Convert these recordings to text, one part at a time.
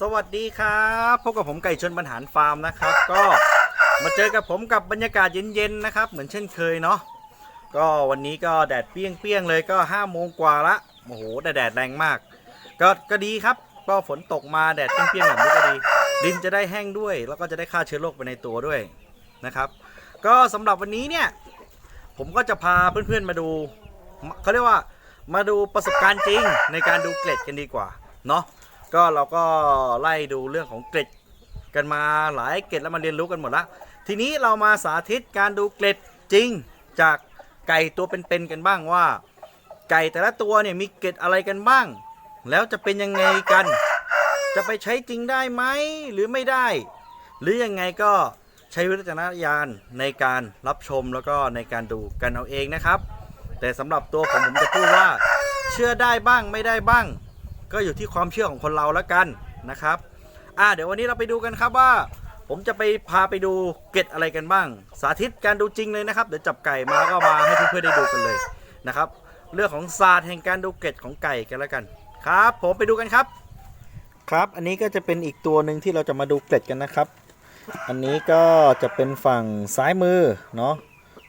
สวัสดีครับพบกับผมไก่ชนบรรหารฟาร์มนะครับ ก็มาเจอกับผมกับบรรยากาศเย็นๆนะครับ เหมือนเช่นเคยเนาะก็วันนี้ก็แดดเปรี้ยงๆเลยก็5้าโมงกว่าละโอ้โหแต่แดดแรงมาก ก็ก็ดีครับ ก็ฝนตกมาแดดเปรี้ยงๆแบบนี้ก็ดีดินจะได้แห้งด้วย แล้วก็จะได้ฆ่าเชื้อโรคไปในตัวด้วยนะครับ ก็สำหรับวันนี้เนี่ยผมก็จะพาเพื่อนๆมาดูเขาเรียกว่ามาดูประสบการณ์จริงในการดูเกล็ดกันดีกว่าเนาะ ก็เราก็ไล่ดูเรื่องของเกล็ดกันมาหลายเกล็ดแล้วมาเรียนรู้กันหมดละทีนี้เรามาสาธิตการดูเกล็ดจริงจากไก่ตัวเป็นๆกันบ้างว่า ไก่แต่ละตัวเนี่ยมีเกล็ดอะไรกันบ้าง แล้วจะเป็นยังไงกัน จะไปใช้จริงได้ไหมหรือไม่ได้ หรือยังไงก็ใช้วิจารณญาณในการรับชมแล้วก็ในการดูกันเอาเองนะครับ แต่สำหรับตัวผมผมจะพูดว่า เชื่อได้บ้างไม่ได้บ้าง ก็อยู่ที่ความเชื่อของคนเราแล้วกันนะครับอ่าเดี๋ยววันนี้เราไปดูกันครับว่า ผมจะไปพาไปดูเกล็ดอะไรกันบ้าง สาธิตการดูจริงเลยนะครับเดี๋ยวจับไก่มาก็มาให้เพื่อนๆได้ดูกันเลยนะครับเรื่องของศาสตร์แห่งการดูเกล็ดของไก่กันแล้วกันครับ ผมไปดูกันครับ ครับอันนี้ก็จะเป็นอีกตัวหนึ่งที่เราจะมาดูเกล็ดกันนะครับ อันนี้ก็จะเป็นฝั่งซ้ายมือเนาะ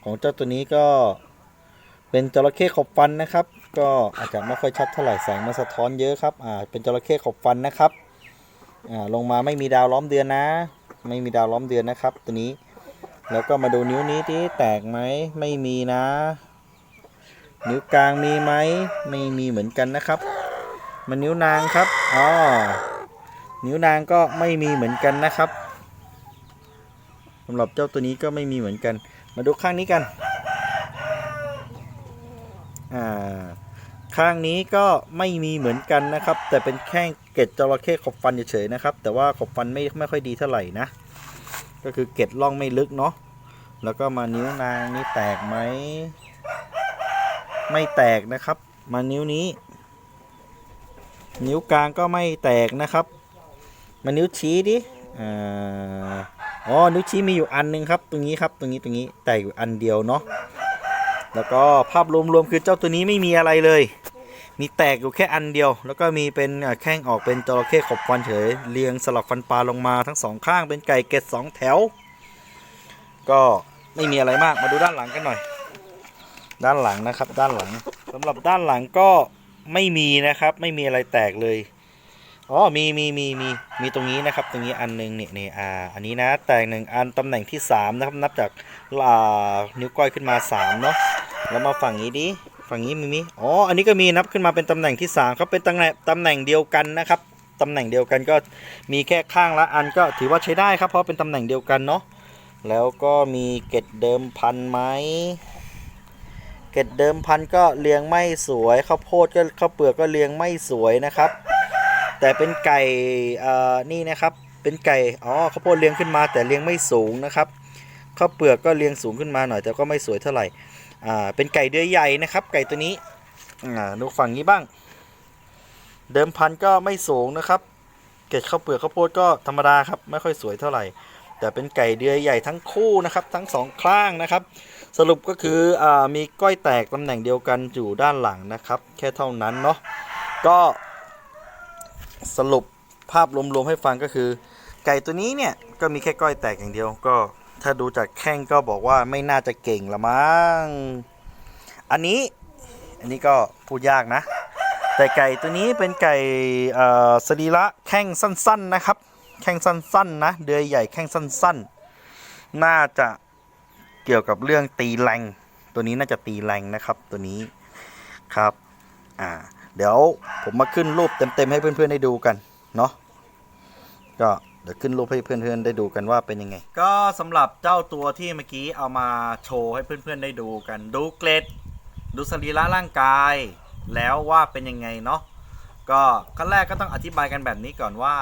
ของเจ้าตัวนี้ก็ เป็นจระเข้ขอบฟันนะครับ ก็อาจจะไม่ค่อยชัดเท่าไหร่แสงมันสะท้อนเยอะครับอ่าเป็นจระเข้ขอบฟันนะครับอ่าลงมาไม่มีดาวล้อมเดือนนะ ไม่มีดาวล้อมเดือนนะครับ ตัวนี้ แล้วก็มาดูนิ้วนี้ที่แตกไหมไม่มีนะ นิ้วกลางมีไหมไม่มีเหมือนกันนะครับ มันนิ้วนางครับอ๋อนิ้วนางก็ไม่มีเหมือนกันนะครับสำหรับเจ้าตัวนี้ก็ไม่มีเหมือนกัน มาดูข้างนี้กันอ่า ข้างนี้ก็ไม่มีเหมือนกันนะครับ แต่เป็นแค่เกล็ดจระเข้ขบฟันเฉยๆนะครับ แต่ว่าขบฟันไม่ไม่ค่อยดีเท่าไหร่นะ ก็คือเกล็ดร่องไม่ลึกเนาะแล้วก็มานิ้วนางนี่แตกไหมไม่แตกนะครับ มานิ้วนี้ นิ้วกลางก็ไม่แตกนะครับ มานิ้วชี้ดิอ๋อนิ้วชี้มีอยู่อันหนึงครับ ตรงนี้ครับ ตรงนี้ตรงนี้แตกอยู่อันเดียวเนาะ แล้วก็ภาพรวมๆคือเจ้าตัวนี้ไม่มีอะไรเลย มีแตกอยู่แค่อันเดียว แล้วก็มีเป็นแข้งออกเป็นจระเข้ขบฟันเฉยเรียงสลับฟันปลาลงมาทั้งสองข้างเป็นไก่เกตสองแถว ก็ไม่มีอะไรมากมาดูด้านหลังกันหน่อย ด้านหลังนะครับ ด้านหลังสำหรับด้านหลังก็ไม่มีนะครับ ไม่มีอะไรแตกเลยอ๋อมีมีมีมีมีตรงนี้นะครับ ตรงนี้อันหนึงเนี่ยเนี่ยอ่าอันนี้นะแตกหนึ่งอันตำแหน่งที่สามนะครับนับจากอ่านิ้วก้อยขึ้นมาสามเนาะ แล้วมาฝั่งนี้ดิฝั่งนี้มีมีอ๋อ อันนี้ก็มีนับขึ้นมาเป็นตำแหน่งที่สามครับเป็นตำแหน่งตำแหน่งเดียวกันนะครับตำแหน่งเดียวกันก็มีแค่ข้างละอันก็ถือว่าใช้ได้ครับ เพราะเป็นตำแหน่งเดียวกันเนาะแล้วก็มีเกล็ดเดิมพันไหมเกล็ดเดิมพันก็เลี้ยงไม่สวยข้าวโพดก็ข้าวเปลือกก็เลี้ยงไม่สวยนะครับ แต่เป็นไก่เอ่อนี่นะครับเป็นไก่อ๋อข้าวโพดเลี้ยงขึ้นมาแต่เลี้ยงไม่สูงนะครับข้าวเปลือกก็เลี้ยงสูงขึ้นมาหน่อยแต่ก็ไม่สวยเท่าไหร่ อ่าเป็นไก่เดือยใหญ่นะครับ ไก่ตัวนี้อ่าดูฝั่งนี้บ้าง เดิมพันก็ไม่สูงนะครับ เกล็ดข้าวเปลือกข้าวโพดก็ธรรมดาครับ ไม่ค่อยสวยเท่าไหร่ แต่เป็นไก่เดือยใหญ่ทั้งคู่นะครับ ทั้งสองข้างนะครับ สรุปก็คืออามีก้อยแตกตำแหน่งเดียวกันอยู่ด้านหลังนะครับ แค่เท่านั้นเนาะก็สรุปภาพรวมๆให้ฟังก็คือ ไก่ตัวนี้เนี่ยก็มีแค่ก้อยแตกอย่างเดียวก็ ถ้าดูจากแข้งก็บอกว่าไม่น่าจะเก่งละมั้ง อันนี้อันนี้ก็พูดยากนะ แต่ไก่ตัวนี้เป็นไก่สรีระแข้งสั้นๆนะครับ แข้งสั้นๆนะเดือยใหญ่แข้งสั้นๆ น่าจะเกี่ยวกับเรื่องตีแรงตัวนี้น่าจะตีแรงนะครับตัวนี้ครับอ่าเดี๋ยวผมมาขึ้นรูปเต็มๆให้เพื่อนๆได้ดูกันเนาะก็ ดี๋ยวขึ้นรูปให้เพื่อนๆได้ดูกันว่าเป็นยังไง ก็สำหรับเจ้าตัวที่เมื่อกี้เอามาโชว์ให้เพื่อนๆได้ดูกัน ดูเกล็ด ดูสรีระร่างกาย แล้วว่าเป็นยังไงเนาะก็ขั้นแรกก็ต้องอธิบายกันแบบนี้ก่อนว่า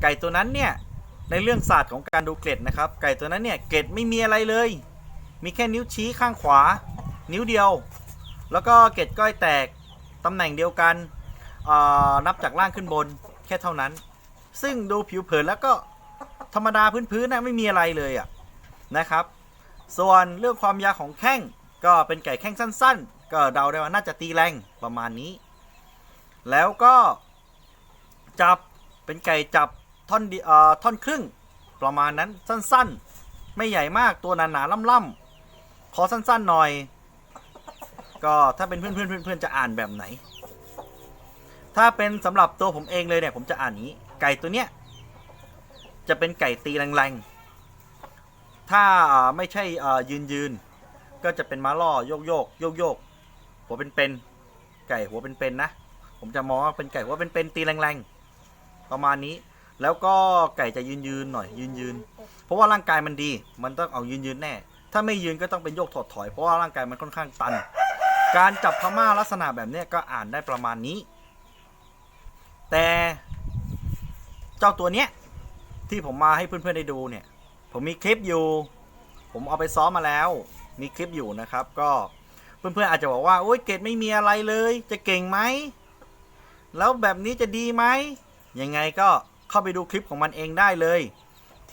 ไก่ตัวนั้นเนี่ยในเรื่องศาสตร์ของการดูเกล็ดนะครับ ไก่ตัวนั้นเนี่ยเกล็ดไม่มีอะไรเลย มีแค่นิ้วชี้ข้างขวา นิ้วเดียว แล้วก็เกล็ดก้อยแตกตำแหน่งเดียวกันนับจากล่างขึ้นบนแค่เท่านั้น ซึ่งดูผิวเผินแล้วก็ธรรมดาพื้นๆนะไม่มีอะไรเลยอะนะครับ ส่วนเรื่องความยาวของแข้งก็เป็นไก่แข้งสั้น ๆ ก็เดาได้ว่าน่าจะตีแรงประมาณนี้ แล้วก็จับเป็นไก่จับท่อนเอ่อท่อนครึ่งประมาณนั้นสั้นๆ ไม่ใหญ่มากตัวหนาๆล่ำๆขอสั้นๆหน่อย ก็ถ้าเป็นเพื่อนๆเพื่อนๆจะอ่านแบบไหน ถ้าเป็นสำหรับตัวผมเองเลยเนี่ยผมจะอ่านนี้ ไก่ตัวเนี้ยจะเป็นไก่ตีแรงๆ ถ้าไม่ใช่ยืนยืนๆก็จะเป็นม้าล่อโยกโยกโยกโยกหัวเป็นเป็นไก่หัวเป็นเป็นนะ ผมจะมองว่าเป็นไก่หัวเป็นเป็นตีแรงๆ ประมาณนี้แล้วก็ไก่จะยืนยืนๆหน่อยยืนยืนๆเพราะว่าร่างกายมันดี มันต้องเอายืนยืนๆแน่ ถ้าไม่ยืนก็ต้องเป็นโยกถอดถอยเพราะว่าร่างกายมันค่อนข้างตัน การจับพม่าลักษณะแบบเนี้ยก็อ่านได้ประมาณนี้ แต่ เจ้าตัวเนี้ยที่ผมมาให้เพื่อนๆได้ดูเนี่ย ผมมีคลิปอยู่ ผมเอาไปซ้อมมาแล้ว มีคลิปอยู่นะครับ ก็เพื่อนๆอาจจะบอกว่าโอ้ยเกรดไม่มีอะไรเลย จะเก่งไหมแล้วแบบนี้จะดีไหมยังไงก็เข้าไปดูคลิปของมันเองได้เลย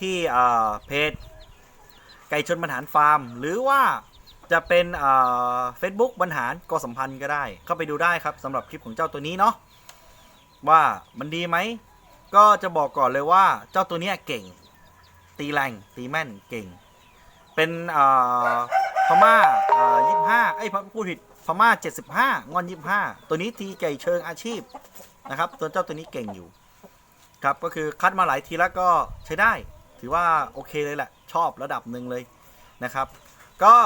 ที่อ่าเพจไก่ชนบรรหารฟาร์ม หรือว่าจะเป็นเฟซบุ๊กบรรหารกสัมพันธ์ก็ได้ เข้าไปดูได้ครับสำหรับคลิปของเจ้าตัวนี้เนาะว่ามันดีไหม ก็จะบอกก่อนเลยว่าเจ้าตัวเนี้ยเก่ง ตีแรงตีแม่นเก่ง เป็นพม่ายี่ห้าไอ้พูดผิดพม่าเจ็ดสิบห้างอนยี่ห้าตัวนี้ทีไก่เชิงอาชีพนะครับ ตัวเจ้าตัวนี้เก่งอยู่ ครับก็คือคัดมาหลายทีแล้วก็ใช้ได้ ถือว่าโอเคเลยแหละ ชอบระดับหนึ่งเลยนะครับ ก็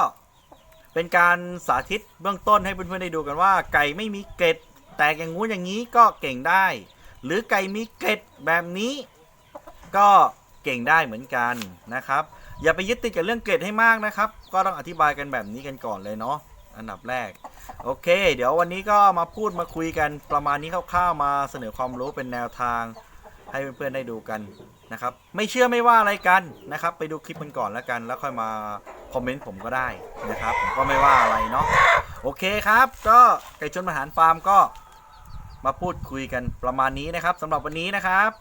เป็นการสาธิตเบื้องต้นให้เพื่อนๆได้ดูกันว่า ไก่ไม่มีเกล็ดแตกอย่างงู้นอย่างนี้ก็เก่งได้ หรือไก่มีเกล็ดแบบนี้ ก็เก่งได้เหมือนกันนะครับ อย่าไปยึดติดกับเรื่องเกรดให้มากนะครับ ก็ต้องอธิบายกันแบบนี้กันก่อนเลยเนาะอันดับแรก โอเค เดี๋ยววันนี้ก็มาพูดมาคุยกันประมาณนี้คร่าวๆมาเสนอความรู้เป็นแนวทาง ให้เพื่อนๆได้ดูกันนะครับ ไม่เชื่อไม่ว่าอะไรกันนะครับ ไปดูคลิปมันก่อนแล้วกัน แล้วค่อยมาคอมเมนต์ผมก็ได้นะครับ ผมก็ไม่ว่าอะไรเนาะโอเคครับ ก็ไก่ชนมหารฟาร์มก็ มาพูดคุยกันประมาณนี้นะครับสำหรับวันนี้นะครับ